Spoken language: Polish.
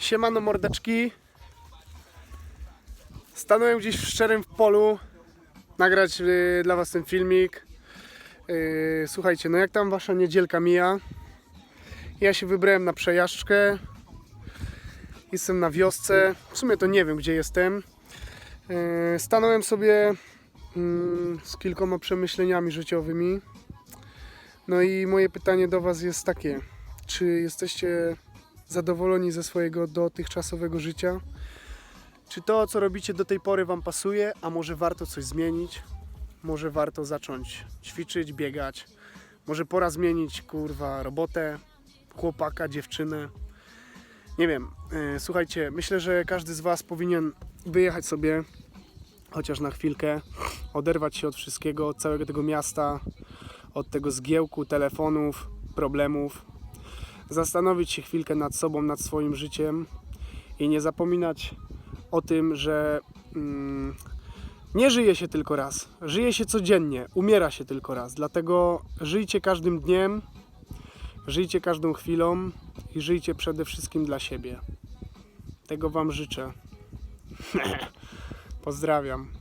Siemano mordeczki. Stanąłem gdzieś w szczerym polu nagrać y, dla was ten filmik. Y, słuchajcie, no jak tam wasza niedzielka mija? Ja się wybrałem na przejażdżkę. Jestem na wiosce. W sumie to nie wiem gdzie jestem. Y, stanąłem sobie mm, z kilkoma przemyśleniami życiowymi. No i moje pytanie do was jest takie. Czy jesteście zadowoleni ze swojego dotychczasowego życia? Czy to, co robicie do tej pory, Wam pasuje, a może warto coś zmienić? Może warto zacząć ćwiczyć, biegać? Może pora zmienić, kurwa, robotę, chłopaka, dziewczynę? Nie wiem. E, Słuchajcie, myślę, że każdy z Was powinien wyjechać sobie chociaż na chwilkę, oderwać się od wszystkiego, od całego tego miasta, od tego zgiełku, telefonów, problemów, zastanowić się chwilkę nad sobą, nad swoim życiem i nie zapominać o tym, że mm, nie żyje się tylko raz. Żyje się codziennie, umiera się tylko raz. Dlatego żyjcie każdym dniem, żyjcie każdą chwilą i żyjcie przede wszystkim dla siebie. Tego Wam życzę. Pozdrawiam.